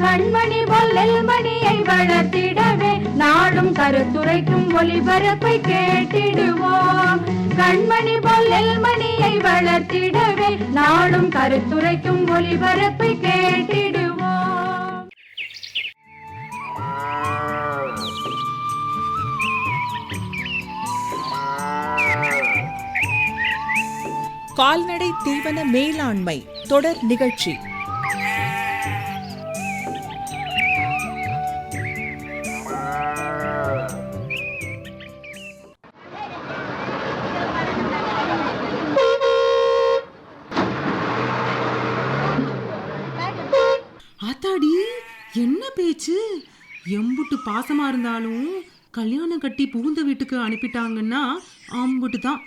கண்மணி பொல்லல் மணியை வளர்த்திடவே நாடும் கருத்துரைக்கும் ஒளிபரப்பை கேட்டிடுவோம். கண்மணி பொல்லல் மணியை வளர்த்திடவே நாடும் கருத்துரைக்கும் ஒளிபரப்பை கேட்டிடுவோம். கால்நடை தீவன மேலாண்மை தொடர் நிகழ்ச்சி. ஆத்தாடி என்ன பேச்சு? எம்புட்டு பாசமா இருந்தாலும் கல்யாணம் கட்டி புகுந்த வீட்டுக்கு அனுப்பிட்டாங்கன்னா அம்புட்டு தான்.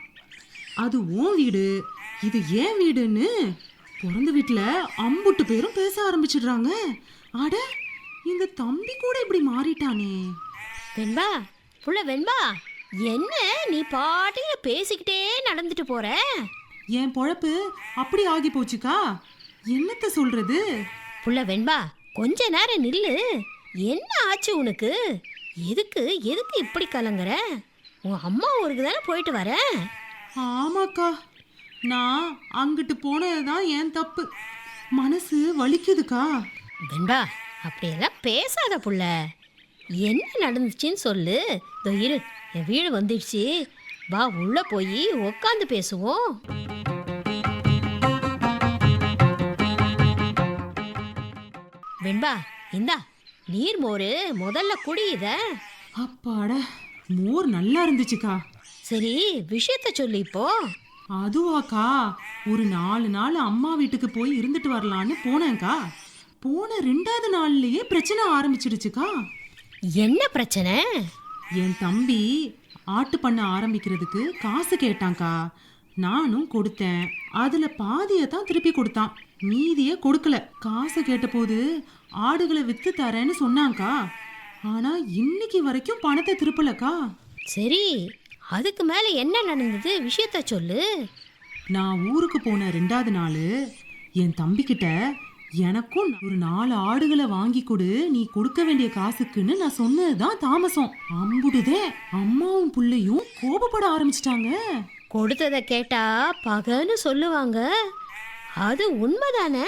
அது ஓ வீடு இது ஏன் வீடுன்னு? பிறந்த வீட்டில் அம்புட்டு பேரும் பேச ஆரம்பிச்சிடுறாங்க. அட இந்த தம்பி கூட இப்படி மாறிட்டானே. வெண்பா புள்ள வெண்பா என்ன நீ பாட்டுக்கு பேசிக்கிட்டே நடந்துட்டு போற? என் பொழப்பு அப்படி ஆகி போச்சுக்கா? என்னத்த சொல்றது? புள்ள வெண்பா கொஞ்ச நேரம் நில்லு. என்ன ஆச்சு உனக்கு? எதுக்கு எதுக்கு இப்படி கலங்குற? உன் அம்மா ஊருக்கு தானே போயிட்டு வர? ஆமாக்கா நான் அங்கிட்டு போனது தான் என் தப்பு. மனசு வலிக்குதுக்கா. வெண்பா அப்படியெல்லாம் பேசாத புள்ள. என்ன நடந்துச்சுன்னு சொல்லு. இதோ இரு என் வீடு வந்துடுச்சு. வா உள்ள போய் உக்காந்து பேசுவோம். வெண்பா இந்தா நீர் மோரு முதல்ல குடி இத. அப்பாடா மோர் நல்லா இருந்துச்சுக்கா. சரி விஷயத்த சொல்லு இப்போ. அதுவாக்கா ஒரு நாலு நாள் அம்மா வீட்டுக்கு போய் இருந்துட்டு வரலான்னு போனேன்க்கா. போன ரெண்டாவது நாள்லயே பிரச்சனை ஆரம்பிச்சிடுச்சுக்கா. என்ன பிரச்சனை? என் தம்பி ஆட்டு பண்ண ஆரம்பிக்கிறதுக்கு காசு கேட்டான்க்கா. நானும் கொடுத்தேன். அதுல பாதியை தான் திருப்பி கொடுத்தான். மீதியை கொடுக்கல. காசு கேட்டபோது ஆடுகளை வித்து தரேன்னு சொன்னான்க்கா. ஆனா இன்னைக்கு வரைக்கும் பணத்தை திருப்பலக்கா. சரி அதுக்கு மேல என்ன நடந்தது? விஷயத்த சொல்லு. நான் ஊருக்கு போன ரெண்டாவது நாள் என் தம்பிக்கிட்ட எனக்கும் ஒரு நாலு ஆடுகளை வாங்கி கொடு நீ கொடுக்க வேண்டிய காசுக்குன்னு நான் சொன்னதுதான் தாமசம். அம்புடுதே அம்மாவும் புள்ளையும் கோபப்பட ஆரம்பிச்சிட்டாங்க. கொடுத்ததை கேட்டா பகன்னு சொல்லுவாங்க. அது உண்மைதானே?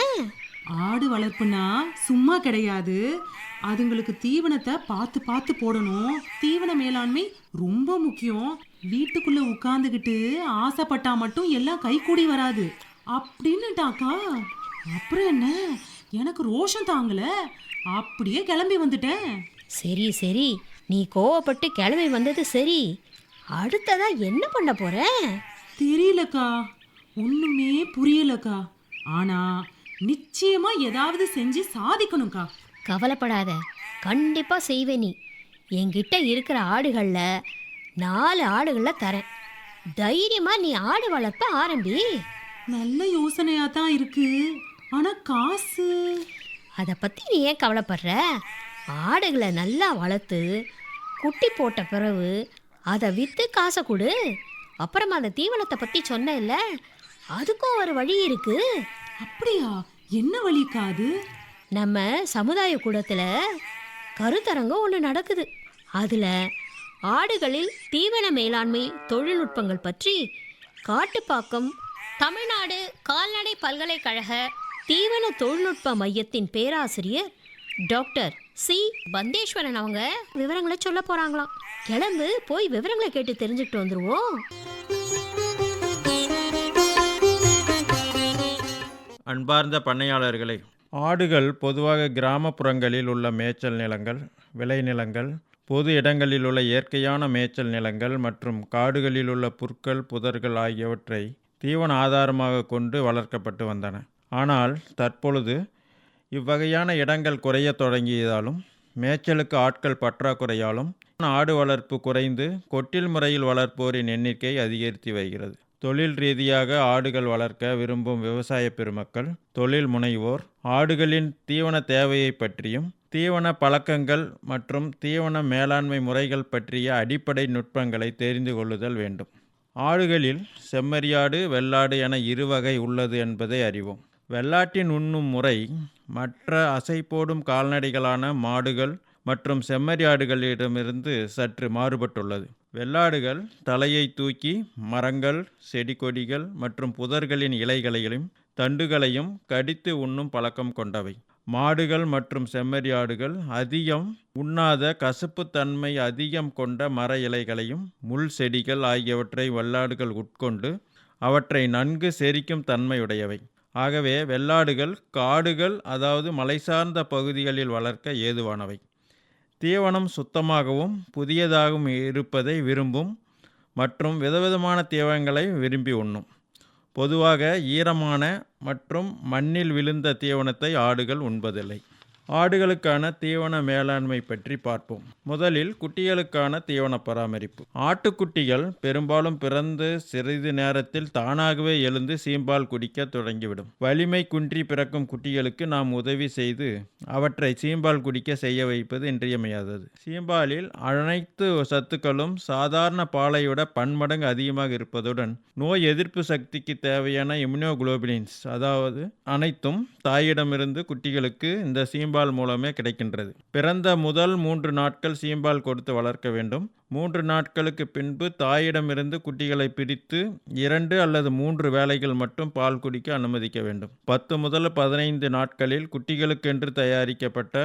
ஆடு வளர்ப்புனா சும்மா கிடையாது. அதுங்களுக்கு தீவனத்தை பார்த்து பார்த்து போடணும். தீவன மேலாண்மை ரொம்ப முக்கியம். வீட்டுக்குள்ள உட்காந்துக்கிட்டு ஆசைப்பட்டா மட்டும் எல்லாம் கைகூடி வராது. அப்படின்னுட்டாக்கா? அப்புறம் என்ன? எனக்கு ரோஷம் தாங்கல. அப்படியே கிளம்பி வந்துட்டேன். சரி சரி. நீ கோவப்பட்டு கிளம்பி வந்தது சரி. அடுத்ததா என்ன பண்ண போற? தெரியலக்கா. ஒண்ணுமே புரியலக்கா. ஆனா நிச்சயமா ஏதாவது செஞ்சு சாதிக்கணும்க்கா. கவலைப்படாத. கண்டிப்பா செய்வே நீ. என்கிட்ட இருக்கிற ஆடுகள்ல நாலு ஆடுகளை தரேன். தைரியமா நீ ஆடு வளர்ப்ப ஆரம்பி. நல்ல யோசனையா தான் இருக்கு. ஆனா காசு. அதை பற்றி நீ ஏன் கவலைப்படுற? ஆடுகளை நல்லா வளர்த்து குட்டி போட்ட பிறகு அதை விற்று காசை கொடு. அப்புறமா அந்த தீவனத்தை பற்றி சொன்னேன்ல அதுக்கும் ஒரு வழி இருக்கு. அப்படியா? என்ன வழிக்கா அது? நம்ம சமுதாய கூடத்தில் கருத்தரங்கம் ஒன்று நடக்குது. அதில் ஆடுகளில் தீவன மேலாண்மை தொழில்நுட்பங்கள் பற்றி காட்டுப்பாக்கம் தமிழ்நாடு கால்நடை பல்கலைக்கழக தீவன தொழில்நுட்ப மையத்தின் பேராசிரியர் டாக்டர் சி. பந்தேஸ்வரன் அவங்க விவரங்களை சொல்ல போறாங்களாம். கிளம்பு போய் விவரங்களை கேட்டு தெரிஞ்சுக்கிட்டு வந்துருவோம். அன்பார்ந்த பண்ணையாளர்களே ஆடுகள் பொதுவாக கிராமப்புறங்களில் உள்ள மேய்ச்சல் நிலங்கள் விளைநிலங்கள் பொது இடங்களில் உள்ள இயற்கையான மேய்ச்சல் நிலங்கள் மற்றும் காடுகளில் உள்ள புற்கள் புதர்கள் ஆகியவற்றை தீவன ஆதாரமாக கொண்டு வளர்க்கப்பட்டு வந்தன. ஆனால் தற்பொழுது இவ்வகையான இடங்கள் குறையத் தொடங்கியதாலும் மேய்ச்சலுக்கு ஆட்கள் பற்றாக்குறையாலும் ஆடு வளர்ப்பு குறைந்து கொட்டில் முறையில் வளர்ப்போரின் எண்ணிக்கை அதிகரித்து வருகிறது. தொழில் ரீதியாக ஆடுகள் வளர்க்க விரும்பும் விவசாய பெருமக்கள் தொழில் முனைவோர் ஆடுகளின் தீவன தேவையை பற்றியும் தீவன பழக்கங்கள் மற்றும் தீவன மேலாண்மை முறைகள் பற்றிய அடிப்படை நுட்பங்களை தெரிந்து கொள்ளுதல் வேண்டும். ஆடுகளில் செம்மறியாடு வெள்ளாடு என இரு வகை உள்ளது என்பதை அறிவோம். வெள்ளாட்டின் உண்ணும் முறை மற்ற அசை போடும் கால்நடைகளான மாடுகள் மற்றும் செம்மறியாடுகளிடமிருந்து சற்று மாறுபட்டுள்ளது. வெள்ளாடுகள் தலையை தூக்கி மரங்கள் செடி கொடிகள் மற்றும் புதர்களின் இலைகளையும் தண்டுகளையும் கடித்து உண்ணும் பழக்கம் கொண்டவை. மாடுகள் மற்றும் செம்மறியாடுகள் அதிகம் உண்ணாத கசப்புத்தன்மை அதிகம் கொண்ட மர இலைகளையும் முள் செடிகள் ஆகியவற்றை வெள்ளாடுகள் உட்கொண்டு அவற்றை நன்கு செரிக்கும் தன்மையுடையவை. ஆகவே வெள்ளாடுகள் காடுகள் அதாவது மலை சார்ந்த பகுதிகளில் வளர்க்க ஏதுவானவை. தீவனம் சுத்தமாகவும் புதியதாகவும் இருப்பதை விரும்பும் மற்றும் விதவிதமான தீவனங்களை விரும்பி உண்ணும். பொதுவாக ஈரமான மற்றும் மண்ணில் விழுந்த தீவனத்தை ஆடுகள் உண்பதில்லை. ஆடுகளுக்கான தீவன மேலாண்மை பற்றி பார்ப்போம். முதலில் குட்டிகளுக்கான தீவன பராமரிப்பு. ஆட்டுக்குட்டிகள் பெரும்பாலும் பிறந்து சிறிது நேரத்தில் தானாகவே எழுந்து சீம்பால் குடிக்க தொடங்கிவிடும். வலிமை குன்றி பிறக்கும் குட்டிகளுக்கு நாம் உதவி செய்து அவற்றை சீம்பால் குடிக்க செய்ய வைப்பது இன்றியமையாதது. சீம்பாலில் அனைத்து சத்துக்களும் சாதாரண பாலை விட பன்மடங்கு அதிகமாக இருப்பதுடன் நோய் எதிர்ப்பு சக்திக்கு தேவையான இம்யூனோகுளோபினின்ஸ் அதாவது அனைத்தும் தாயிடமிருந்து குட்டிகளுக்கு இந்த சீம்பால் மூலமே கிடைக்கின்றது. பிறந்த முதல் மூன்று நாட்கள் சீம்பால் கொடுத்து வளர்க்க வேண்டும். மூன்று நாட்களுக்கு பின்பு தாயிடமிருந்து குட்டிகளை பிரித்து இரண்டு அல்லது மூன்று வேலைகள் மட்டும் பால் குடிக்க அனுமதிக்க வேண்டும். பத்து முதல் பதினைந்து நாட்களில் குட்டிகளுக்கென்று தயாரிக்கப்பட்ட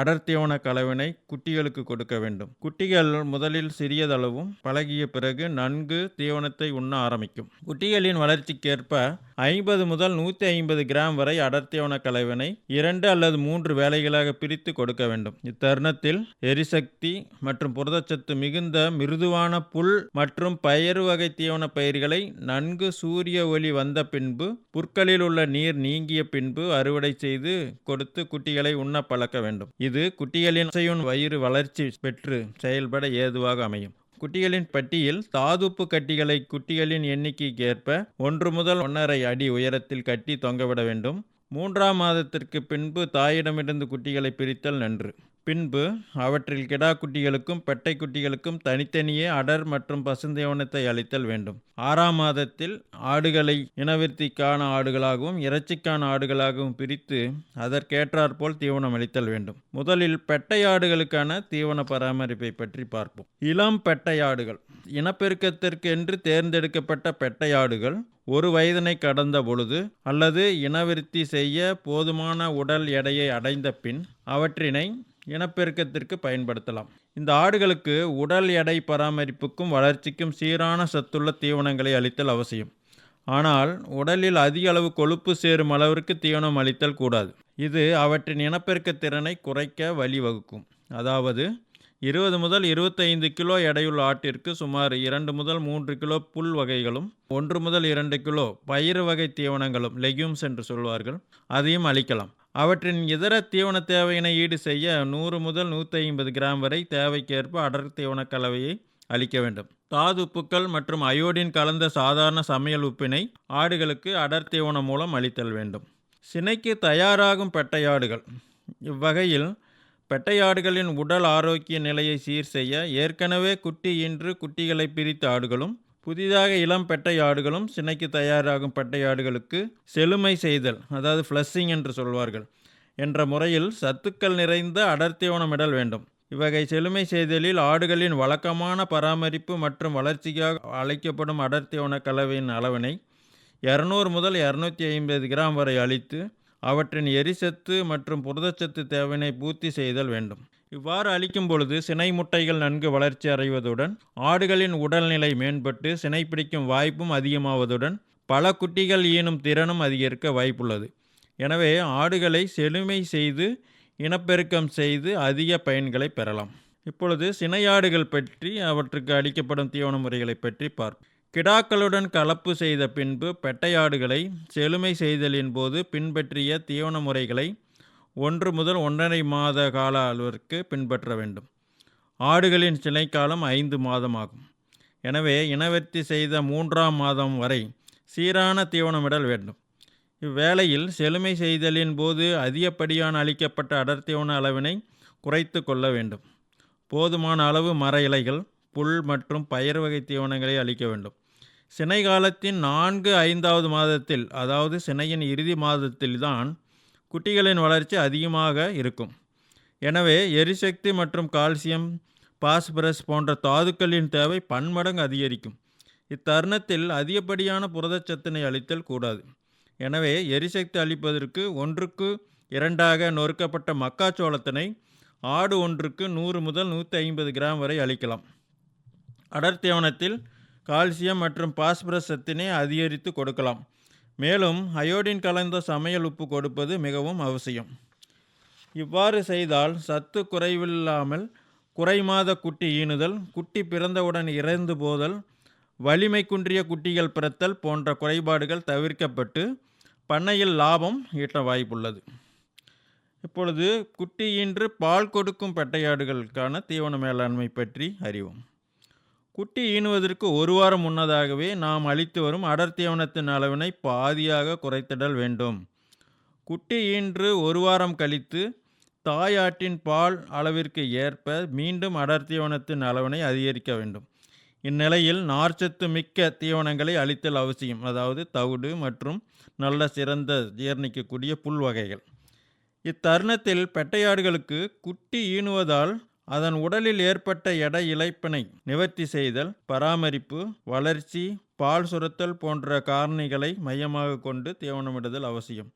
அடர்த்தியான கலவினை குட்டிகளுக்கு கொடுக்க வேண்டும். குட்டிகள் முதலில் சிறியதளவும் பழகிய பிறகு நன்கு தீவனத்தை உண்ண ஆரம்பிக்கும். குட்டிகளின் வளர்ச்சிக்கேற்ப ஐம்பது முதல் நூற்றி ஐம்பது கிராம் வரை அடர்த்தியான கலவினை இரண்டு அல்லது மூன்று வேலைகளாக பிரித்து கொடுக்க வேண்டும். இத்தருணத்தில் எரிசக்தி மற்றும் புரதச்சத்து மிகுந்த மிருதுவான புல் மற்றும் பயறு வகை தீவன பயிர்களை நன்கு சூரிய ஒளி வந்த பின்பு புற்களில் உள்ள நீர் நீங்கிய பின்பு அறுவடை செய்து கொடுத்து குட்டிகளை உண்ண பழக்க வேண்டும். இது குட்டிகளின் அசையுண் வயிறு வளர்ச்சி பெற்று செயல்பட ஏதுவாக அமையும். குட்டிகளின் பட்டியில் தாதுப்பு கட்டிகளை குட்டிகளின் எண்ணிக்கைக்கு ஏற்ப ஒன்று முதல் ஒன்றரை அடி உயரத்தில் கட்டி தொங்கவிட வேண்டும். மூன்றாம் மாதத்திற்கு பின்பு தாயிடமிருந்து குட்டிகளை பிரித்தல் நன்று. பின்பு அவற்றில் கிடா குட்டிகளுக்கும் பெட்டை குட்டிகளுக்கும் தனித்தனியே அடர் மற்றும் பசுந்தேவனத்தை அளித்தல் வேண்டும். ஆறாம் மாதத்தில் ஆடுகளை இனவிருத்திக்கான ஆடுகளாகவும் இறைச்சிக்கான ஆடுகளாகவும் பிரித்து அதற்கேற்றாற்போல் தீவனம் அளித்தல் வேண்டும். முதலில் பெட்டை ஆடுகளுக்கான தீவன பராமரிப்பை பற்றி பார்ப்போம். இளம் பெட்டை ஆடுகள். இனப்பெருக்கத்திற்கு என்று தேர்ந்தெடுக்கப்பட்ட பெட்டை ஆடுகள் ஒரு வயதினை கடந்த பொழுது அல்லது இனவிருத்தி செய்ய போதுமான உடல் எடையை அடைந்த பின் அவற்றினை இனப்பெருக்கத்திற்கு பயன்படுத்தலாம். இந்த ஆடுகளுக்கு உடல் எடை பராமரிப்புக்கும் வளர்ச்சிக்கும் சீரான சத்துள்ள தீவனங்களை அளித்தல் அவசியம். ஆனால் உடலில் அதிக அளவு கொழுப்பு சேரும் அளவிற்கு தீவனம் அளித்தல் கூடாது. இது அவற்றின் இனப்பெருக்க திறனை குறைக்க வழிவகுக்கும். அதாவது இருபது முதல் இருபத்தைந்து கிலோ எடையுள்ள ஆட்டிற்கு சுமார் இரண்டு முதல் மூன்று கிலோ புல் வகைகளும் ஒன்று முதல் இரண்டு கிலோ பயிறு வகை தீவனங்களும் லெக்யூம்ஸ் என்று சொல்வார்கள். அதையும் அளிக்கலாம் அவற்றின் இதர தீவன தேவையினை ஈடு செய்ய நூறு முதல் நூற்றி ஐம்பது கிராம் வரை தேவைக்கேற்ப அடர் தீவன கலவையை அளிக்க வேண்டும். தாது உப்புக்கள் மற்றும் அயோடின் கலந்த சாதாரண சமையல் உப்பினை ஆடுகளுக்கு அடர் தீவனம் மூலம் அளித்தல் வேண்டும். சினைக்கு தயாராகும் பெட்டையாடுகள். இவ்வகையில் பெட்டையாடுகளின் உடல் ஆரோக்கிய நிலையை சீர் செய்ய ஏற்கனவே குட்டி ஈன்று குட்டிகளை பிரித்த ஆடுகளும் புதிதாக இளம் பெட்டை ஆடுகளும் சினைக்கு தயாராகும் பெட்டை ஆடுகளுக்கு செழுமை செய்தல் அதாவது ஃப்ளஷிங் என்று சொல்வார்கள் என்ற முறையில் சத்துக்கள் நிறைந்த அடர்த்தியோனமிடல் வேண்டும். இவ்வகை செழுமை செய்தலில் ஆடுகளின் வழக்கமான பராமரிப்பு மற்றும் வளர்ச்சிக்காக அழைக்கப்படும் அடர்த்தியோன கலவையின் அளவினை இரநூறு முதல் இரநூத்தி ஐம்பது கிராம் வரை அளித்து அவற்றின் எரிசத்து மற்றும் புரதச்சத்து தேவையினை பூர்த்தி செய்தல் வேண்டும். இவ்வாறு அளிக்கும் பொழுது சினை முட்டைகள் நன்கு வளர்ச்சி அடைவதுடன் ஆடுகளின் உடல்நிலை மேம்பட்டு சினை பிடிக்கும் வாய்ப்பும் அதிகமாவதுடன் பல குட்டிகள் ஈனும் திறனும் அதிகரிக்க வாய்ப்புள்ளது. எனவே ஆடுகளை செழுமை செய்து இனப்பெருக்கம் செய்து அதிக பயன்களை பெறலாம். இப்பொழுது சினையாடுகள் பற்றி அவற்றுக்கு அளிக்கப்படும் தீவன முறைகளை பற்றி பார்ப்போம். கிடாக்களுடன் கலப்பு செய்த பின்பு பெட்டையாடுகளை செழுமை செய்தலின் போது பின்பற்றிய தீவன முறைகளை ஒன்று முதல் ஒன்றரை மாத கால அளவிற்கு பின்பற்ற வேண்டும். ஆடுகளின் சினைக்காலம் ஐந்து மாதமாகும். எனவே இனவெற்றி செய்த மூன்றாம் மாதம் வரை சீரான தீவனமிடல் வேண்டும். இவ்வேளையில் செழுமை செய்தலின் போது அதிகப்படியான அளிக்கப்பட்ட அடர்த்தீவன அளவினை குறைத்து கொள்ள வேண்டும். போதுமான அளவு மர இலைகள் புல் மற்றும் பயிர் வகை தீவனங்களை அளிக்க வேண்டும். சினை காலத்தின் நான்கு ஐந்தாவது மாதத்தில் அதாவது சினையின் இறுதி மாதத்தில்தான் குட்டிகளின் வளர்ச்சி அதிகமாக இருக்கும். எனவே எரிசக்தி மற்றும் கால்சியம் பாஸ்பரஸ் போன்ற தாதுக்களின் தேவை பன்மடங்கு அதிகரிக்கும். இத்தருணத்தில் அதிகப்படியான புரதச்சத்தினை அளித்தல் கூடாது. எனவே எரிசக்தி அளிப்பதற்கு ஒன்றுக்கு இரண்டாக நொறுக்கப்பட்ட மக்காச்சோளத்தினை ஆடு ஒன்றுக்கு நூறு முதல் நூற்றி ஐம்பது கிராம் வரை அளிக்கலாம் அடர்த்தியவனத்தில் கால்சியம் மற்றும் பாஸ்பரஸ் சத்தினை அதிகரித்து கொடுக்கலாம். மேலும் அயோடின் கலந்த சமையல் உப்பு கொடுப்பது மிகவும் அவசியம். இவ்வாறு செய்தால் சத்து குறைவில்லாமல் குறைமாத குட்டி ஈனுதல் குட்டி பிறந்தவுடன் இறந்து போதல் வலிமை குன்றிய குட்டிகள் பிறத்தல் போன்ற குறைபாடுகள் தவிர்க்கப்பட்டு பண்ணையில் லாபம் ஈட்ட வாய்ப்புள்ளது. இப்பொழுது குட்டி ஈன்று பால் கொடுக்கும் பெட்டையாடுகளுக்கான தீவன மேலாண்மை பற்றி அறிவோம். குட்டி ஈனுவதற்கு ஒரு வாரம் முன்னதாகவே நாம் அளித்து வரும் அடர்த்தியவனத்தின் அளவினை பாதியாக குறைத்திடல் வேண்டும். குட்டி ஈன்று ஒரு வாரம் கழித்து தாயாட்டின் பால் அளவிற்கு ஏற்ப மீண்டும் அடர்த்தியவனத்தின் அளவினை அதிகரிக்க வேண்டும். இந்நிலையில் நார்ச்சத்து மிக்க தீவனங்களை அளித்தல் அவசியம். அதாவது தவிடு மற்றும் நல்ல சிறந்த ஜீரணிக்கக்கூடிய புல் வகைகள். இத்தருணத்தில் பெட்டையாடுகளுக்கு குட்டி ஈனுவதால் அதன் உடலில் ஏற்பட்ட எடை இழைப்பினை நிவர்த்தி செய்தல் பராமரிப்பு வளர்ச்சி பால் சுரத்தல் போன்ற காரணிகளை மையமாக கொண்டு தீவனமிடுதல் அவசியம்.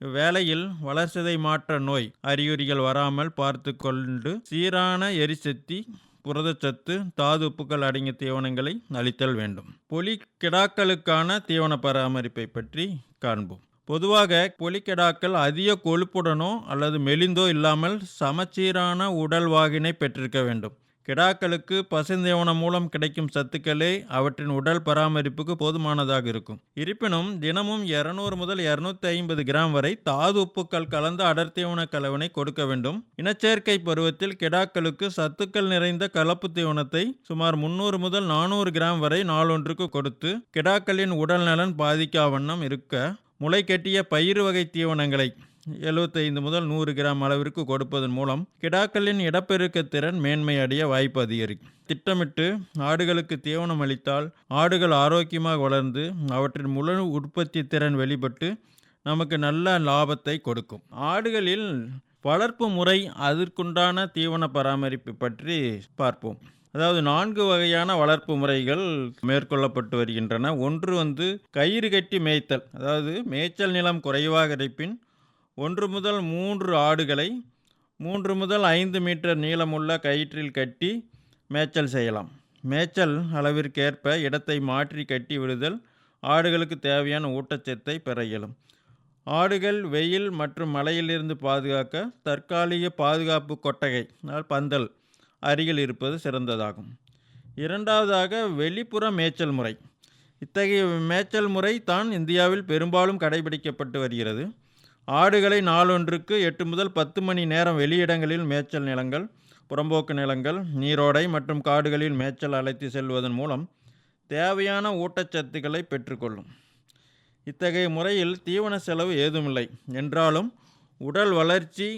இவ்வேளையில் வளர்ச்சிதை மாற்ற நோய் அறிகுறிகள் வராமல் பார்த்து கொண்டு சீரான எரிசக்தி புரதச்சத்து தாது உப்புக்கள் அடங்கிய தீவனங்களை அளித்தல் வேண்டும். பொலி கிடாக்களுக்கான தீவன பராமரிப்பை பற்றி காண்போம். பொதுவாக பொலிக்கெடாக்கள் அதிக கொழுப்புடனோ அல்லது மெலிந்தோ இல்லாமல் சமச்சீரான உடல் வாகினை பெற்றிருக்க வேண்டும். கிடாக்களுக்கு பசுந்தீவனம் மூலம் கிடைக்கும் சத்துக்களே அவற்றின் உடல் பராமரிப்புக்கு போதுமானதாக இருக்கும். இருப்பினும் தினமும் இருநூறு முதல் இருநூத்தி ஐம்பது கிராம் வரை தாது உப்புக்கள் கலந்த அடர்த்தீவன கலவனை கொடுக்க வேண்டும். இனச்சேர்க்கை பருவத்தில் கிடாக்களுக்கு சத்துக்கள் நிறைந்த கலப்பு தீவனத்தை சுமார் முன்னூறு முதல் நானூறு கிராம் வரை நாளொன்றுக்கு கொடுத்து கிடாக்களின் உடல் நலன் பாதிக்கா வண்ணம் இருக்க முளை கட்டிய பயிறு வகை தீவனங்களை எழுபத்தைந்து முதல் நூறு கிராம் அளவிற்கு கொடுப்பதன் மூலம் கிடாக்களின் இடப்பெருக்க திறன் மேன்மை அடைய வாய்ப்பு அதிகரிக்கும் திட்டமிட்டு ஆடுகளுக்கு தீவனம் அளித்தால் ஆடுகள் ஆரோக்கியமாக வளர்ந்து அவற்றின் முழு உற்பத்தி திறன் வெளிப்பட்டு நமக்கு நல்ல லாபத்தை கொடுக்கும். ஆடுகளில் வளர்ப்பு முறை அதற்குண்டான தீவன பராமரிப்பு பற்றி பார்ப்போம். அதாவது நான்கு வகையான வளர்ப்பு முறைகள் மேற்கொள்ளப்பட்டு வருகின்றன. ஒன்று வந்து கயிறு கட்டி மேய்த்தல் அதாவது மேய்ச்சல் நிலம் குறைவாக இருப்பின் ஒன்று முதல் மூன்று ஆடுகளை மூன்று முதல் ஐந்து மீட்டர் நீளமுள்ள கயிற்றில் கட்டி மேய்ச்சல் செய்யலாம். மேய்ச்சல் அளவிற்கேற்ப இடத்தை மாற்றி கட்டி விடுதல் ஆடுகளுக்கு தேவையான ஊட்டச்சத்தை பெற இயலும். ஆடுகள் வெயில் மற்றும் மழையிலிருந்து பாதுகாக்க தற்காலிக பாதுகாப்பு கொட்டகை பந்தல் அருகில் இருப்பது சிறந்ததாகும். இரண்டாவதாக வெளிப்புற மேய்ச்சல் முறை. இத்தகைய மேய்ச்சல் முறை தான் இந்தியாவில் பெரும்பாலும் கடைபிடிக்கப்பட்டு வருகிறது. ஆடுகளை நாளொன்றுக்கு எட்டு முதல் பத்து மணி நேரம் வெளியிடங்களில் மேய்ச்சல் நிலங்கள் புறம்போக்கு நிலங்கள் நீரோடை மற்றும் காடுகளில் மேய்ச்சல் அழைத்து செல்வதன் மூலம் தேவையான ஊட்டச்சத்துக்களை பெற்றுக்கொள்ளும். இத்தகைய முறையில் தீவன செலவு ஏதுமில்லை. என்றாலும் உடல் வளர்ச்சி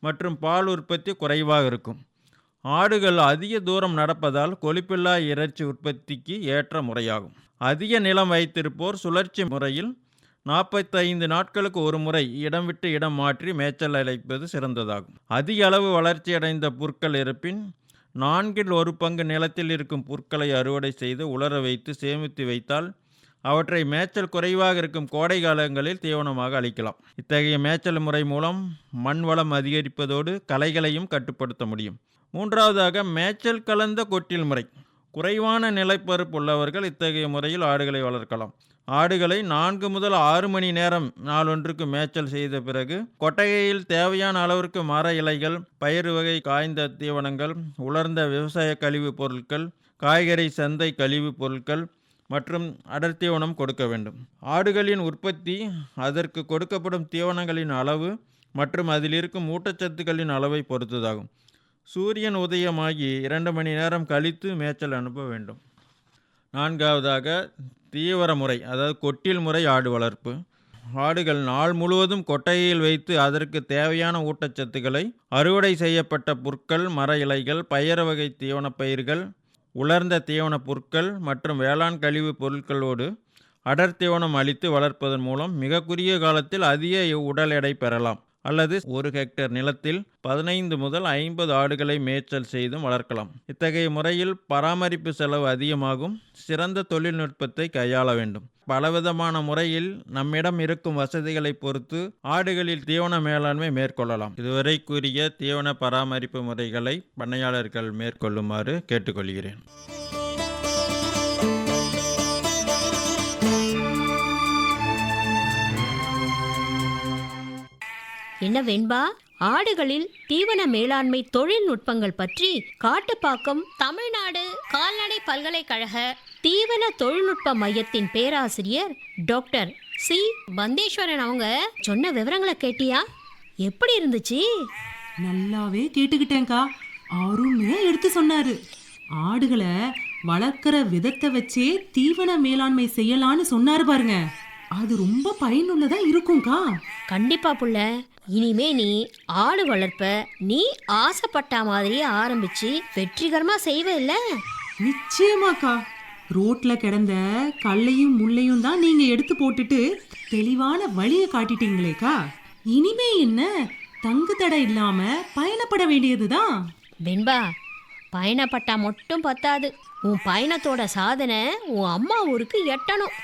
மற்றும் பால் உற்பத்தி குறைவாக இருக்கும். ஆடுகள் அதிக தூரம் நடப்பதால் கொழுப்பில்லா இறைச்சி உற்பத்திக்கு ஏற்ற முறையாகும். அதிக நிலம் வைத்திருப்போர் சுழற்சி முறையில் நாற்பத்தைந்து நாட்களுக்கு ஒரு முறை இடம் விட்டு இடம் மாற்றி மேய்ச்சல் அழைப்பது சிறந்ததாகும். அதிக அளவு வளர்ச்சியடைந்த புற்கள் இருப்பின் நான்கில் ஒரு பங்கு நிலத்தில் இருக்கும் புற்களை அறுவடை செய்து உலர வைத்து சேமித்து வைத்தால் அவற்றை மேய்ச்சல் குறைவாக இருக்கும் கோடை காலங்களில் தீவனமாக அளிக்கலாம். இத்தகைய மேய்ச்சல் முறை மூலம் மண் வளம் அதிகரிப்பதோடு களைகளையும் கட்டுப்படுத்த முடியும். மூன்றாவதாக மேய்ச்சல் கலந்த கொட்டில் முறை. குறைவான நிலப்பரப்பு உள்ளவர்கள் இத்தகைய முறையில் ஆடுகளை வளர்க்கலாம். ஆடுகளை நான்கு முதல் ஆறு மணி நேரம் நாளொன்றுக்கு மேய்ச்சல் செய்த பிறகு கொட்டகையில் தேவையான அளவிற்கு மர இலைகள் பயிர் வகை காய்ந்த தீவனங்கள் உலர்ந்த விவசாய கழிவுப் பொருட்கள் காய்கறி சந்தை கழிவுப் பொருட்கள் மற்றும் அடர்த்தீவனம் கொடுக்க வேண்டும். ஆடுகளின் உற்பத்தி அதற்கு கொடுக்கப்படும் தீவனங்களின் அளவு மற்றும் அதில் இருக்கும் ஊட்டச்சத்துக்களின் அளவை பொறுத்ததாகும். சூரியன் உதயமாகி இரண்டு மணி நேரம் கழித்து மேய்ச்சல் அனுப்ப வேண்டும். நான்காவதாக தீவிர முறை அதாவது கொட்டில் முறை ஆடு வளர்ப்பு. ஆடுகள் நாள் முழுவதும் கொட்டையில் வைத்து அதற்கு தேவையான ஊட்டச்சத்துக்களை அறுவடை செய்யப்பட்ட புற்கள் மர இலைகள் பயறு வகை தீவனப் பயிர்கள் உலர்ந்த தீவனப் புற்கள் மற்றும் வேளாண் கழிவுப் பொருட்களோடு அடர் தீவனம் அளித்து வளர்ப்பதன் மூலம் மிக குறுகிய காலத்தில் அதிக உடல் எடை பெறலாம். அல்லது ஒரு ஹெக்டேர் நிலத்தில் பதினைந்து முதல் ஐம்பது ஆடுகளை மேய்ச்சல் செய்தும் வளர்க்கலாம். இத்தகைய முறையில் பராமரிப்பு செலவு அதிகமாகும். சிறந்த தொழில்நுட்பத்தை கையாள வேண்டும். பலவிதமான முறையில் நம்மிடம் இருக்கும் வசதிகளை பொறுத்து ஆடுகளில் தீவன மேலாண்மை மேற்கொள்ளலாம். இதுவரை கூறிய தீவன பராமரிப்பு முறைகளை பண்ணையாளர்கள் மேற்கொள்ளுமாறு கேட்டுக்கொள்கிறேன். என்ன வெண்பா? ஆடுகளில் தீவன மேலாண்மை தொழில்நுட்பங்கள் பற்றி காட்டுப்பாக்கம் தமிழ்நாடு கால்நடை பல்கலைக்கழக தீவன தொழில்நுட்ப மையத்தின் பேராசிரியர் டாக்டர் சி. பந்தேஸ்வரன் அவங்க சொன்ன விவரங்களை கேட்டியா? எப்படி இருந்துச்சு? நல்லாவே கேட்டுக்கிட்டேன்க்கா. அருமையா எடுத்து சொன்னாரு. ஆடுகளை வளர்க்குற விதத்தை வச்சே தீவன மேலாண்மை செய்யலான்னு சொன்னாரு பாருங்க. அது ரொம்ப பயனுள்ளதா இருக்கும்க்கா. கண்டிப்பா புள்ள. இனிமே நீ ஆடு வளர்ப்ப. நீ ஆசைப்பட்ட மாதிரியே ஆரம்பிச்சு வெற்றிகரமா செய்வ இல்ல? நிச்சயமாக்கா. ரோட்ல கிடந்த கல்லையும் முள்ளையும் தான் நீங்க எடுத்து போட்டுட்டு தெளிவான வழியை காட்டிட்டீங்களேக்கா. இனிமே என்ன? தங்கு தடை இல்லாம பயணப்பட வேண்டியதுதான். வெண்பா பயணப்பட்டா மட்டும் பத்தாது. உன் பயணத்தோட சாதனை உன் அம்மா ஊருக்கு எட்டணும்.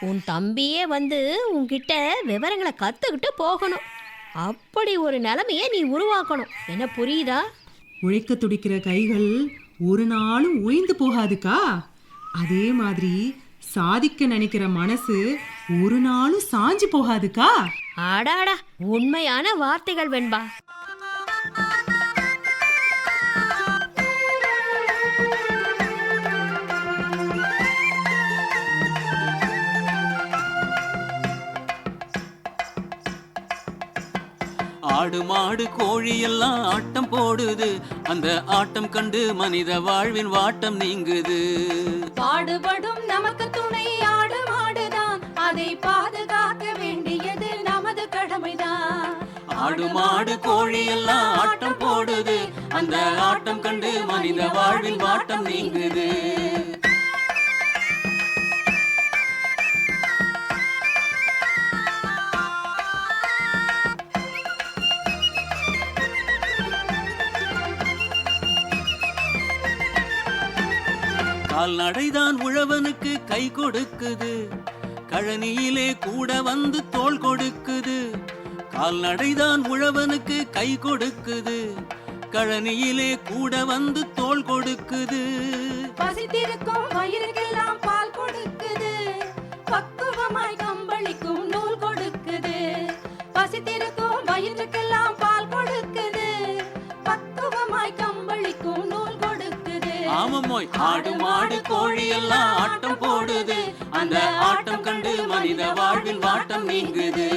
உன் தம்பியே வந்து உன்கிட்ட விவரங்களை கத்துக்கிட்டு போகணும். அப்படி ஒரு நிலைமையை நீ உருவாக்கணும். என்ன புரியுதா? உழைக்க துடிக்கிற கைகள் ஒரு நாளும் ஓய்ந்து போகாதுக்கா? அதே மாதிரி சாதிக்க நினைக்கிற மனசு ஒரு நாளும் சாஞ்சு போகாதுக்கா? ஆடாடா உண்மையான வார்த்தைகள் வெண்பா. ஆடு மாடு கோழி எல்லாம் ஆட்டம் போடுது. அந்த ஆட்டம் கண்டு மனித வாழ்வின் வாட்டம் நீங்குது. பாடுபடும் நமக்கு துணை ஆடு மாடுதான். அதை பாதுகாக்க வேண்டியது நமது கடமைதான். ஆடு மாடு கோழி எல்லாம் ஆட்டம் போடுது. அந்த ஆட்டம் கண்டு மனித வாழ்வின் வாட்டம் நீங்குது. கால்நடைதான் உழவனுக்கு கை கொடுக்குது. கழனியிலே கூட வந்து தோள் கொடுக்குது. கால்நடைதான் உழவனுக்கு கை கொடுக்குது. கழனியிலே கூட வந்து தோள் கொடுக்குது. பசித்திருக்கும் வயிறு ஆடு மாடு கோழி எல்லாம் ஆட்டம் போடுது. அந்த ஆட்டம் கண்டு மனித வாழ்வில் வாட்டம் நீங்குது.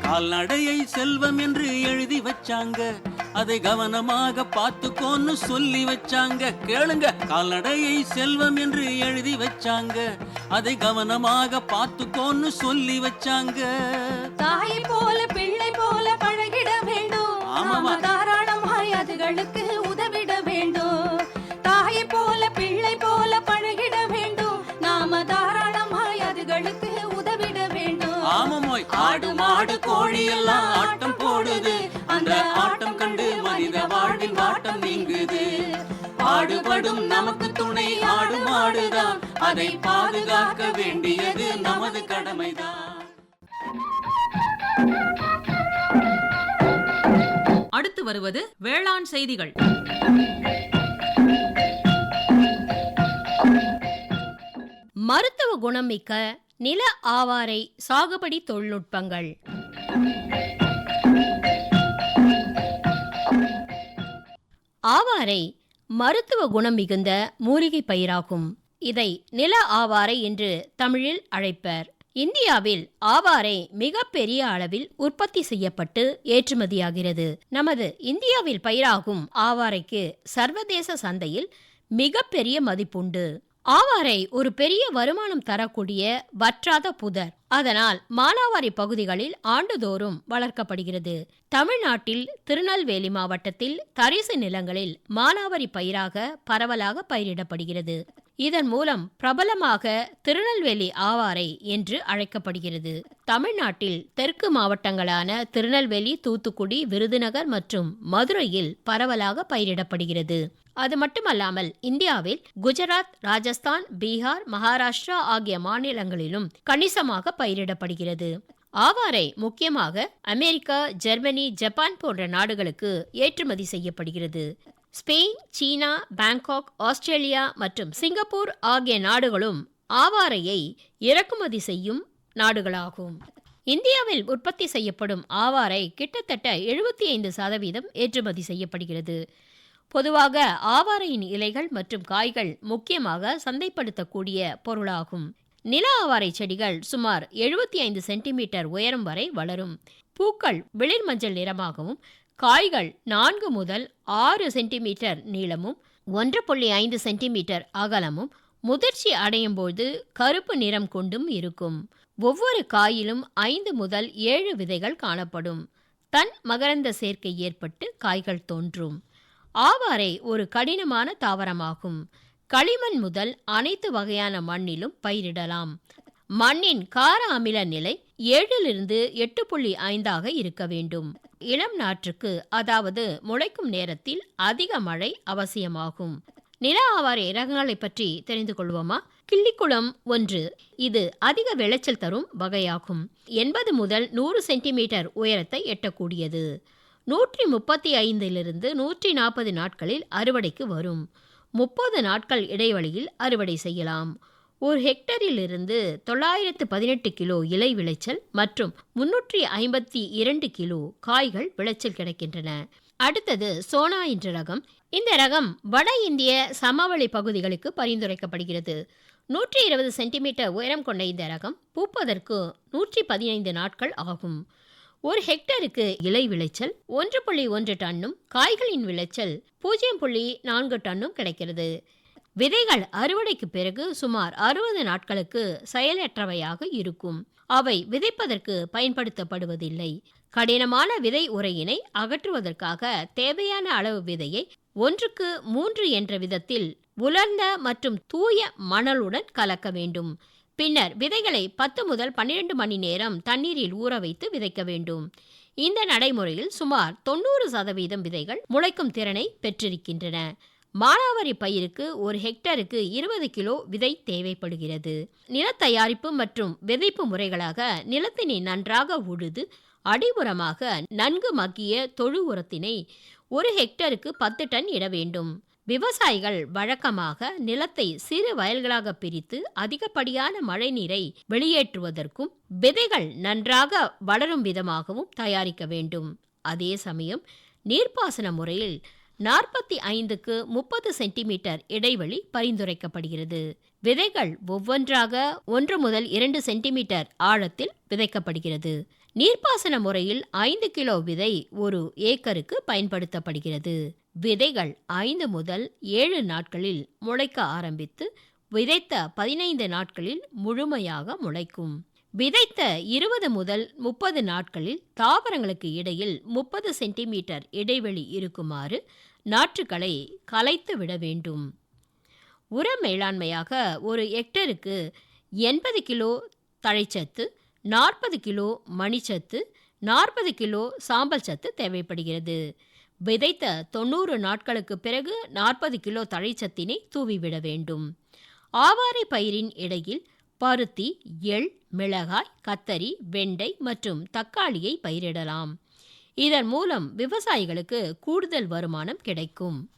கால்நடையை செல்வம் என்று எழுதி வச்சாங்க. அதை கவனமாக பார்த்துக்கோன்னு சொல்லி வச்சாங்க. கேளுங்க கால்நடையை செல்வம் என்று எழுதி வச்சாங்க. அதை கவனமாக பார்த்துக்கோன்னு சொல்லி வச்சாங்க. தாயை போல பிள்ளை போல பழகிட வேண்டும். ஆமாமா. தாராளமாய் அதுகளுக்கு உதவிட வேண்டும். தாயை போல பிள்ளை போல பழகிட வேண்டும். நாம தாராளமாய் அதுகளுக்கு உதவிட வேண்டும். ஆமமோய் ஆடு மாடு கோழி எல்லாம் ஆட்டம் போடுது. என்ற ஆட்டம் கண்டு மனித வாழ்வின் வாட்டம் நீங்குது. பாடுபடும் நமக்கு துணை ஆடு மாடுதான் அதை பாதுகாக்க வேண்டியது நமது கடமைதான். அடுத்து வருவது வேளாண் செய்திகள். மருத்துவ குணமிக்க நில ஆவாரை சாகுபடி தொழில்நுட்பங்கள். ஆவாரை மருத்துவ குணம் மிகுந்த மூலிகை பயிராகும். இதை நில ஆவாரை என்று தமிழில் அழைப்பர். இந்தியாவில் ஆவாரை மிகப்பெரிய அளவில் உற்பத்தி செய்யப்பட்டு ஏற்றுமதியாகிறது. நமது இந்தியாவில் பயிராகும் ஆவாரைக்கு சர்வதேச சந்தையில் மிகப்பெரிய மதிப்புண்டு. ஆவாரை ஒரு பெரிய வருமானம் தரக்கூடிய வற்றாத புதர். அதனால் மானாவாரி பகுதிகளில் ஆண்டுதோறும் வளர்க்கப்படுகிறது. தமிழ்நாட்டில் திருநெல்வேலி மாவட்டத்தில் தரிசு நிலங்களில் மானாவாரி பயிராக பரவலாக பயிரிடப்படுகிறது. இதன் மூலம் பிரபலமாக திருநெல்வேலி ஆவாரை என்று அழைக்கப்படுகிறது. தமிழ்நாட்டில் தெற்கு மாவட்டங்களான திருநெல்வேலி தூத்துக்குடி விருதுநகர் மற்றும் மதுரையில் பரவலாக பயிரிடப்படுகிறது. அது மட்டுமல்லாமல் இந்தியாவில் குஜராத் ராஜஸ்தான் பீகார் மகாராஷ்டிரா ஆகிய மாநிலங்களிலும் கணிசமாக பயிரிடப்படுகிறது. ஆவாரை முக்கியமாக அமெரிக்கா ஜெர்மனி ஜப்பான் போன்ற நாடுகளுக்கு ஏற்றுமதி செய்யப்படுகிறது. ஸ்பெயின் சீனா பாங்காக் ஆஸ்திரேலியா மற்றும் சிங்கப்பூர் ஆகிய நாடுகளும் ஆவாரையை இறக்குமதி செய்யும் நாடுகளாகும். இந்தியாவில் உற்பத்தி செய்யப்படும் ஆவாரை கிட்டத்தட்ட எழுபத்தி ஐந்து சதவீதம் ஏற்றுமதி செய்யப்படுகிறது. பொதுவாக ஆவாரையின் இலைகள் மற்றும் காய்கள் முக்கியமாக சந்தைப்படுத்தக்கூடிய பொருளாகும். நில ஆவாரை செடிகள் சுமார் எழுபத்தி ஐந்து சென்டிமீட்டர் உயரம் வரை வளரும். பூக்கள் வெளிர் மஞ்சள் நிறமாகவும் காய்கள் நான்கு முதல் ஆறு சென்டிமீட்டர் நீளமும் ஒன்று புள்ளி ஐந்து சென்டிமீட்டர் அகலமும் முதிர்ச்சி அடையும் போது கருப்பு நிறம் கொண்டும் இருக்கும். ஒவ்வொரு காயிலும் ஐந்து முதல் ஏழு விதைகள் காணப்படும். தன் மகரந்த சேர்க்கை ஏற்பட்டு காய்கள் தோன்றும். ஆவாரை ஒரு கடினமான தாவரமாகும். களிமண் முதல் அனைத்து வகையான மண்ணிலும் பயிரிடலாம். மண்ணின் கார அமில நிலை ஏழிலிருந்து எட்டு புள்ளி ஐந்தாக இருக்க வேண்டும். இளம் நாற்றுக்கு அதாவது முளைக்கும் நேரத்தில் அதிக மழை அவசியமாகும். நில ஆவார இரகங்களை பற்றி தெரிந்து கொள்வோமா? கிள்ளிக்குளம் ஒன்று. இது அதிக விளைச்சல் தரும் வகையாகும். எண்பது முதல் நூறு சென்டிமீட்டர் உயரத்தை எட்டக்கூடியது. நூற்றி முப்பத்தி ஐந்திலிருந்து நூற்றி நாற்பது நாட்களில் அறுவடைக்கு வரும். முப்பது நாட்கள் இடைவெளியில் அறுவடை செய்யலாம். ஒரு ஹெக்டரிலிருந்து தொள்ளாயிரத்து பதினெட்டு கிலோ இலை விளைச்சல் மற்றும் முன்னூற்றி ஐம்பத்தி இரண்டு கிலோ காய்கள் விளைச்சல் கிடைக்கின்றன. அடுத்தது சோனா என்ற ரகம். இந்த ரகம் வட இந்திய சமவெளி பகுதிகளுக்கு பரிந்துரைக்கப்படுகிறது. நூற்றி இருபது சென்டிமீட்டர் உயரம் கொண்ட இந்த ரகம் பூப்பதற்கு நூற்றி பதினைந்து நாட்கள் ஆகும். ஒரு ஹெக்டருக்கு இலை விளைச்சல் ஒன்று புள்ளி ஒன்று டன்னும் காய்களின் விளைச்சல் பூஜ்ஜியம் புள்ளி நான்கு டன்னும் கிடைக்கிறது. விதைகள் அறுவடைக்கு பிறகு சுமார் அறுபது நாட்களுக்கு செயலற்றவையாக இருக்கும். அவை விதைப்பதற்கு பயன்படுத்தப்படுவதில்லை. கடினமான விதை உரையினை அகற்றுவதற்காக தேவையான அளவு விதையை ஒன்றுக்கு மூன்று என்ற விதத்தில் உலர்ந்த மற்றும் தூய மணலுடன் கலக்க வேண்டும். பின்னர் விதைகளை பத்து முதல் பன்னிரண்டு மணி நேரம் தண்ணீரில் ஊற வைத்து விதைக்க வேண்டும். இந்த நடைமுறையில் சுமார் தொண்ணூறு சதவீதம் விதைகள் முளைக்கும் திறனை பெற்றிருக்கின்றன. மானாவாரி பயிருக்கு ஒரு ஹெக்டருக்கு இருபது கிலோ விதை தேவைப்படுகிறது. நிலத்தயாரிப்பு மற்றும் விதைப்பு முறைகளாக நிலத்தினை நன்றாக உழுது அடிபுறமாக நன்கு மக்கிய தொழு உரத்தினை ஒரு ஹெக்டருக்கு பத்து டன் இட வேண்டும். விவசாயிகள் வழக்கமாக நிலத்தை சிறு வயல்களாக பிரித்து அதிகப்படியான மழைநீரை வெளியேற்றுவதற்கும் விதைகள் நன்றாக வளரும் விதமாகவும் தயாரிக்க வேண்டும். அதே சமயம் நீர்ப்பாசன முறையில் நாற்பத்தி ஐந்துக்கு முப்பது சென்டிமீட்டர் இடைவெளி பரிந்துரைக்கப்படுகிறது. விதைகள் ஒவ்வொன்றாக ஒன்று முதல் இரண்டு சென்டிமீட்டர் ஆழத்தில் விதைக்கப்படுகிறது. நீர்ப்பாசன முறையில் ஐந்து கிலோ விதை ஒரு ஏக்கருக்கு பயன்படுத்தப்படுகிறது. விதைகள் ஐந்து முதல் ஏழு நாட்களில் முளைக்க ஆரம்பித்து விதைத்த பதினைந்து நாட்களில் முழுமையாக முளைக்கும். விதைத்த இருபது முதல் முப்பது நாட்களில் தாவரங்களுக்கு இடையில் முப்பது சென்டிமீட்டர் இடைவெளி இருக்குமாறு நாற்றுகளை கலைத்து விட வேண்டும். உர மேலாண்மையாக ஒரு ஹெக்டருக்கு எண்பது கிலோ தழைச்சத்து நாற்பது கிலோ மணிச்சத்து நாற்பது கிலோ சாம்பல் சத்து தேவைப்படுகிறது. விதைத்த தொண்ணூறு நாட்களுக்கு பிறகு நாற்பது கிலோ தழைச்சத்தினை தூவிவிட வேண்டும். ஆவாரை பயிரின் இடையில் பருத்தி எள் மிளகாய் கத்தரி வெண்டை மற்றும் தக்காளியை பயிரிடலாம். இதன் மூலம் விவசாயிகளுக்கு கூடுதல் வருமானம் கிடைக்கும்.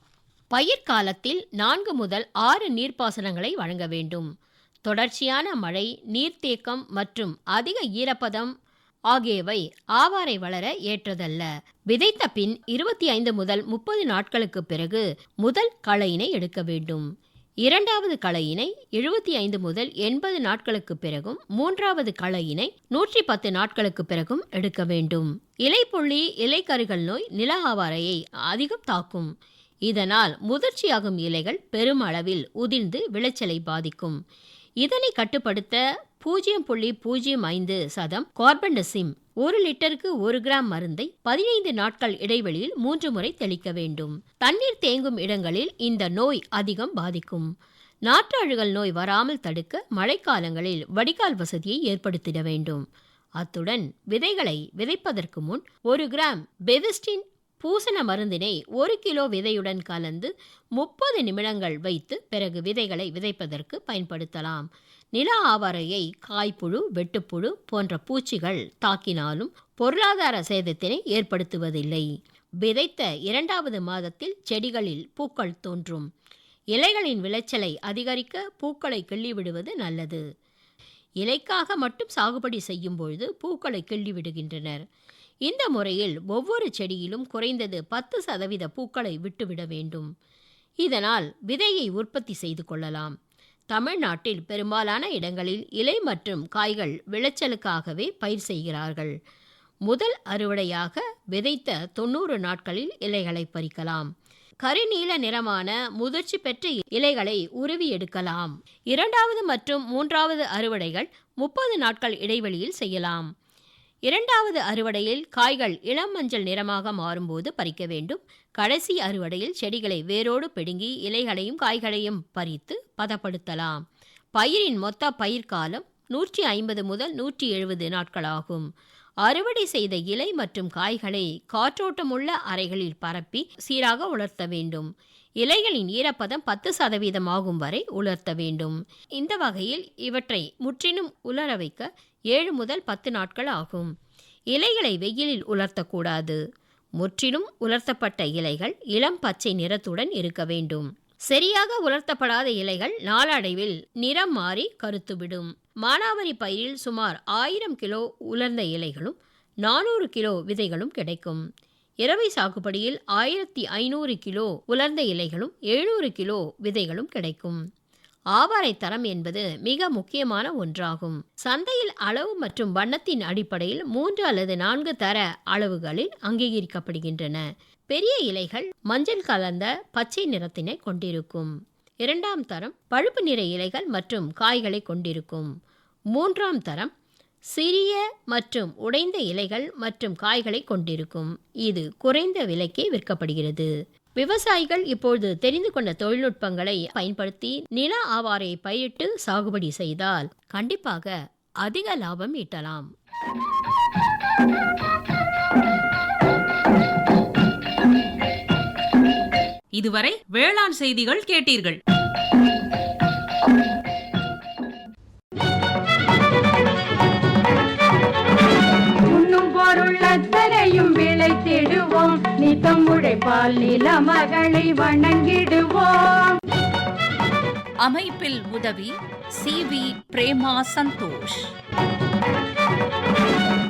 பயிர் காலத்தில் நான்கு முதல் ஆறு நீர்ப்பாசனங்களை வழங்க வேண்டும். தொடர்ச்சியான மழை நீர்த்தேக்கம் மற்றும் அதிக ஈரப்பதம் ஆகியவை ஆவாரை வளர ஏற்றதல்ல. விதைத்த பின் இருபத்தி ஐந்து முதல் முப்பது நாட்களுக்கு பிறகு முதல் களையினை எடுக்க வேண்டும். இரண்டாவது களையினை எழுபத்தி ஐந்து முதல் எண்பது நாட்களுக்கு பிறகும் மூன்றாவது களையினை நூற்றி பத்து நாட்களுக்கு பிறகும் எடுக்க வேண்டும். இலைப்புள்ளி இலைக்கருகள் நோய் நில ஆவாரையை அதிகம் தாக்கும். இதனால் முதிர்ச்சியாகும் இலைகள் பெருமளவில் உதிர்ந்து விளைச்சலை பாதிக்கும். இதனை கட்டுப்படுத்த பூஜ்ஜியம் புள்ளி பூஜ்ஜியம் ஐந்து சதம் கார்பன்டசிம் ஒரு லிட்டருக்கு ஒரு கிராம் மருந்தை பதினைந்து நாட்கள் இடைவெளியில் மூன்று முறை தெளிக்க வேண்டும். தண்ணீர் தேங்கும் இடங்களில் இந்த நோய் அதிகம் பாதிக்கும். நாற்றாழுகல் நோய் வராமல் தடுக்க மழைக்காலங்களில் வடிகால் வசதியை ஏற்படுத்திட வேண்டும். அத்துடன் விதைகளை விதைப்பதற்கு முன் ஒரு கிராம் பெவிஸ்டின் பூசண மருந்தினை ஒரு கிலோ விதையுடன் கலந்து முப்பது நிமிடங்கள் வைத்து பிறகு விதைகளை விதைப்பதற்கு பயன்படுத்தலாம். நில ஆவாரையை காய்ப்புழு வெட்டுப்புழு போன்ற பூச்சிகள் தாக்கினாலும் பொருளாதார சேதத்தினை ஏற்படுத்துவதில்லை. விதைத்த இரண்டாவது மாதத்தில் செடிகளில் பூக்கள் தோன்றும். இலைகளின் விளைச்சலை அதிகரிக்க பூக்களை கிள்ளிவிடுவது நல்லது. இலைக்காக மட்டும் சாகுபடி செய்யும் பொழுது பூக்களை கிள்ளிவிடுகின்றனர். இந்த முறையில் ஒவ்வொரு செடியிலும் குறைந்தது பத்து சதவீத பூக்களை விட்டுவிட வேண்டும். இதனால் விதையை உற்பத்தி செய்து கொள்ளலாம். தமிழ்நாட்டில் பெரும்பாலான இடங்களில் இலை மற்றும் காய்கள் விளைச்சலுக்காகவே பயிர் செய்கிறார்கள். முதல் அறுவடையாக விதைத்த தொண்ணூறு நாட்களில் இலைகளை பறிக்கலாம். கருநீல நிறமான முதிர்ச்சி பெற்ற இலைகளை உருவி எடுக்கலாம். இரண்டாவது மற்றும் மூன்றாவது அறுவடைகள் முப்பது நாட்கள் இடைவெளியில் செய்யலாம். இரண்டாவது அறுவடையில் காய்கள் இளம் மஞ்சள் நிறமாக மாறும்போது பறிக்க வேண்டும். கடைசி அறுவடையில் செடிகளை வேரோடு பிடுங்கி இலைகளையும் காய்களையும் பறித்து பதப்படுத்தலாம். பயிரின் மொத்த பயிர் காலம் நூற்றி ஐம்பது முதல் நூற்றி எழுபது நாட்களாகும். அறுவடை செய்த இலை மற்றும் காய்களை காற்றோட்டமுள்ள அறைகளில் பரப்பி சீராக உலர்த்த வேண்டும். இலைகளின் ஈரப்பதம் பத்து சதவீதம் ஆகும் வரை உலர்த்த வேண்டும். இந்த வகையில் இவற்றை முற்றிலும் உலர வைக்க ஏழு முதல் பத்து நாட்கள் ஆகும். இலைகளை வெயிலில் உலர்த்தக்கூடாது. முற்றிலும் உலர்த்தப்பட்ட இலைகள் இளம் பச்சை நிறத்துடன் இருக்க வேண்டும். சரியாக உலர்த்தப்படாத இலைகள் நாளடைவில் நிறம் மாறி கருத்துவிடும். மானாவரி பயிரில் சுமார் ஆயிரம் கிலோ உலர்ந்த இலைகளும் நானூறு கிலோ விதைகளும் கிடைக்கும். இரவை சாகுபடியில் ஆயிரத்தி ஐநூறு கிலோ உலர்ந்த இலைகளும் எழுநூறு கிலோ விதைகளும் கிடைக்கும். ஆவாரை தரம் என்பது மிக முக்கியமான ஒன்றாகும். சந்தையில் அளவு மற்றும் வண்ணத்தின் அடிப்படையில் மூன்று அல்லது நான்கு தர அளவுகளில் அங்கீகரிக்கப்படுகின்றன. பெரிய இலைகள் மஞ்சள் கலந்த பச்சை நிறத்தினை கொண்டிருக்கும். இரண்டாம் தரம் பழுப்பு நிற இலைகள் மற்றும் காய்களை கொண்டிருக்கும். மூன்றாம் தரம் சிறிய மற்றும் உடைந்த இலைகள் மற்றும் காய்களை கொண்டிருக்கும். இது குறைந்த விலைக்கே விற்கப்படுகிறது. விவசாயிகள் இப்பொழுது தெரிந்து கொண்ட தொழில்நுட்பங்களை பயன்படுத்தி நில ஆவாரை பயிரிட்டு சாகுபடி செய்தால் கண்டிப்பாக அதிக லாபம் ஈட்டலாம். இதுவரை வேளாண் செய்திகள் கேட்டீர்கள். உண்ணும் பொருள் அத்தனையும் விளைத்திடுவோம். நித்தம் உழைப்பால் நில மகளை வணங்கிடுவோம். அமைப்பில் உதவி சி வி பிரேமா சந்தோஷ்.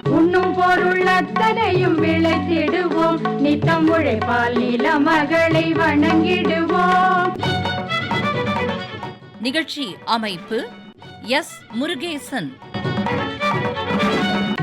உண்ணும் பொருள் அத்தனையும் விளைத்திடுவோம். நித்தம் உழைப்பால் நில மகளை வணங்கிடுவோம். நிகழ்ச்சி அமைப்பு எஸ் முருகேசன்.